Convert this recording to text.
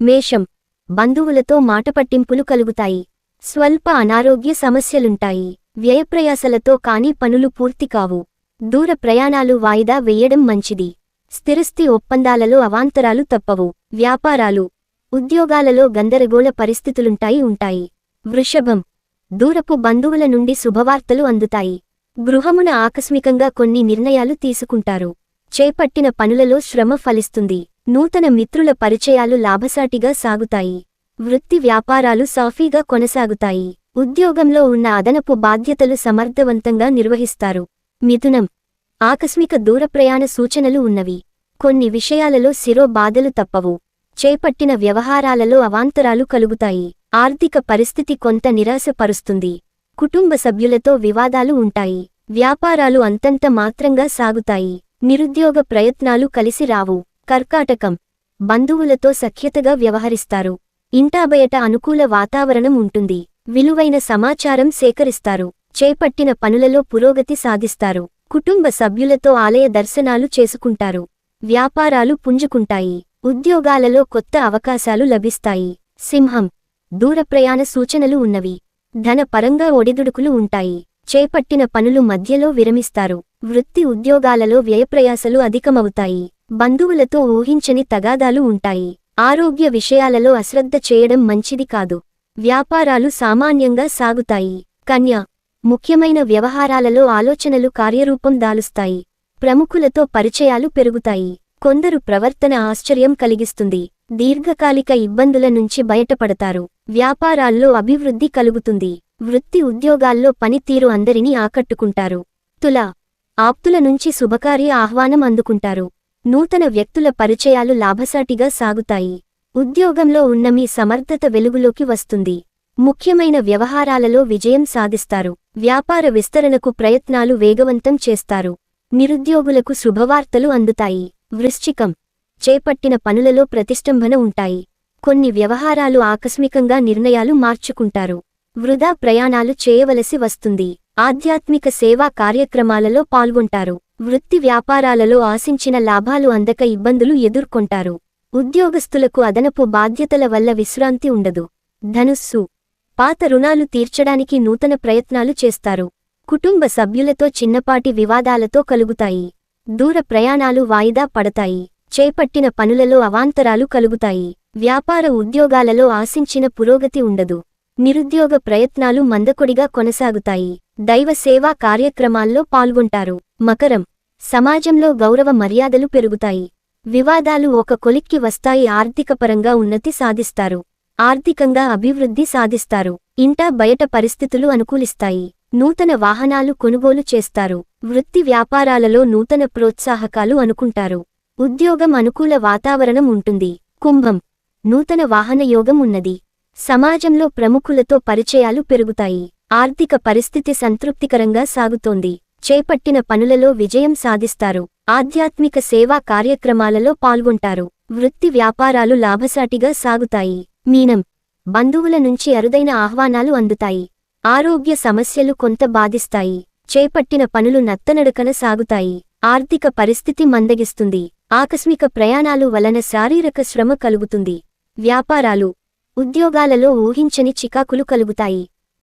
మేషం బంధువులతో మాటపట్టింపులు కలుగుతాయి. స్వల్ప అనారోగ్య సమస్యలుంటాయి. వ్యయప్రయాసలతో కాని పనులు పూర్తి కావు. దూర ప్రయాణాలు వాయిదా వెయ్యడం మంచిది. స్థిరస్థి ఒప్పందాలలో అవాంతరాలు తప్పవు. వ్యాపారాలు ఉద్యోగాలలో గందరగోళ పరిస్థితులుంటాయి ఉంటాయి. వృషభం. దూరపు బంధువుల నుండి శుభవార్తలు అందుతాయి. గృహమున ఆకస్మికంగా కొన్ని నిర్ణయాలు తీసుకుంటారు. చేపట్టిన పనులలో శ్రమ ఫలిస్తుంది. నూతన మిత్రుల పరిచయాలు లాభసాటిగా సాగుతాయి. వృత్తి వ్యాపారాలు సాఫీగా కొనసాగుతాయి. ఉద్యోగంలో ఉన్న అదనపు బాధ్యతలు సమర్థవంతంగా నిర్వహిస్తారు. మిథునం. ఆకస్మిక దూర ప్రయాణ సూచనలు ఉన్నవి. కొన్ని విషయాలలో శిరో బాధలు తప్పవు. చేపట్టిన వ్యవహారాలలో అవాంతరాలు కలుగుతాయి. ఆర్థిక పరిస్థితి కొంత నిరాశపరుస్తుంది. కుటుంబ సభ్యులతో వివాదాలు ఉంటాయి. వ్యాపారాలు అంతంత మాత్రంగా సాగుతాయి. నిరుద్యోగ ప్రయత్నాలు కలిసి రావు. కర్కాటకం. బంధువులతో సఖ్యతగా వ్యవహరిస్తారు. ఇంటాబయట అనుకూల వాతావరణం ఉంటుంది. విలువైన సమాచారం సేకరిస్తారు. చేపట్టిన పనులలో పురోగతి సాధిస్తారు. కుటుంబ సభ్యులతో ఆలయ దర్శనాలు చేసుకుంటారు. వ్యాపారాలు పుంజుకుంటాయి. ఉద్యోగాలలో కొత్త అవకాశాలు లభిస్తాయి. సింహం. దూర ప్రయాణ సూచనలు ఉన్నవి. ధనపరంగా ఒడిదుడుకులు ఉంటాయి. చేపట్టిన పనులు మధ్యలో విరమిస్తారు. వృత్తి ఉద్యోగాలలో వ్యయప్రయాసలు అధికమవుతాయి. బంధువులతో ఊహించని తగాదాలు ఉంటాయి. ఆరోగ్య విషయాలలో అశ్రద్ధ చేయడం మంచిది కాదు. వ్యాపారాలు సామాన్యంగా సాగుతాయి. కన్య ముఖ్యమైన వ్యవహారాలలో ఆలోచనలు కార్యరూపం దాలుస్తాయి. ప్రముఖులతో పరిచయాలు పెరుగుతాయి. కొందరు ప్రవర్తన ఆశ్చర్యం కలిగిస్తుంది. దీర్ఘకాలిక ఇబ్బందుల నుంచి బయటపడతారు. వ్యాపారాల్లో అభివృద్ధి కలుగుతుంది. వృత్తి ఉద్యోగాల్లో పనితీరు అందరినీ ఆకట్టుకుంటారు. తుల ఆప్తుల నుంచి శుభకార్య ఆహ్వానం అందుకుంటారు. నూతన వ్యక్తుల పరిచయాలు లాభసాటిగా సాగుతాయి. ఉద్యోగంలో ఉన్న మీ సమర్థత వెలుగులోకి వస్తుంది. ముఖ్యమైన వ్యవహారాలలో విజయం సాధిస్తారు. వ్యాపార విస్తరణకు ప్రయత్నాలు వేగవంతం చేస్తారు. నిరుద్యోగులకు శుభవార్తలు అందుతాయి. వృశ్చికం. చేపట్టిన పనులలో ప్రతిష్టంభన ఉంటాయి. కొన్ని వ్యవహారాలు ఆకస్మికంగా నిర్ణయాలు మార్చుకుంటారు. వృధా ప్రయాణాలు చేయవలసి వస్తుంది. ఆధ్యాత్మిక సేవా కార్యక్రమాలలో పాల్గొంటారు. వృత్తి వ్యాపారాలలో ఆశించిన లాభాలు అందక ఇబ్బందులు ఎదుర్కొంటారు. ఉద్యోగస్తులకు అదనపు బాధ్యతల వల్ల విశ్రాంతి ఉండదు. ధనుస్సు. పాత రుణాలు తీర్చడానికి నూతన ప్రయత్నాలు చేస్తారు. కుటుంబ సభ్యులతో చిన్నపాటి వివాదాలతో కలుగుతాయి. దూర ప్రయాణాలు వాయిదా పడతాయి. చేపట్టిన పనులలో అవాంతరాలు కలుగుతాయి. వ్యాపార ఉద్యోగాలలో ఆశించిన పురోగతి ఉండదు. నిరుద్యోగ ప్రయత్నాలు మందకొడిగా కొనసాగుతాయి. దైవ సేవా కార్యక్రమాల్లో పాల్గొంటారు. మకరం. సమాజంలో గౌరవ మర్యాదలు పెరుగుతాయి. వివాదాలు ఒక కొలిక్కి వస్తాయి ఆర్థికపరంగా ఉన్నతి సాధిస్తారు. ఆర్థికంగా అభివృద్ధి సాధిస్తారు. ఇంటా బయట పరిస్థితులు అనుకూలిస్తాయి. నూతన వాహనాలు కొనుగోలు చేస్తారు. వృత్తి వ్యాపారాలలో నూతన ప్రోత్సాహకాలు అనుకుంటారు. ఉద్యోగం అనుకూల వాతావరణం ఉంటుంది. కుంభం. నూతన వాహన యోగం ఉన్నది. సమాజంలో ప్రముఖులతో పరిచయాలు పెరుగుతాయి. ఆర్థిక పరిస్థితి సంతృప్తికరంగా సాగుతోంది. చేపట్టిన పనులలో విజయం సాధిస్తారు. ఆధ్యాత్మిక సేవా కార్యక్రమాలలో పాల్గొంటారు. వృత్తి వ్యాపారాలు లాభసాటిగా సాగుతాయి. మీనం. బంధువుల నుంచి అరుదైన ఆహ్వానాలు అందుతాయి. ఆరోగ్య సమస్యలు కొంత బాధిస్తాయి. చేపట్టిన పనులు నత్తనడకన సాగుతాయి. ఆర్థిక పరిస్థితి మందగిస్తుంది. ఆకస్మిక ప్రయాణాలు వలన శారీరక శ్రమ కలుగుతుంది. వ్యాపారాలు. ఉద్యోగాలలో ఊహించని చికాకులు కలుగుతాయి.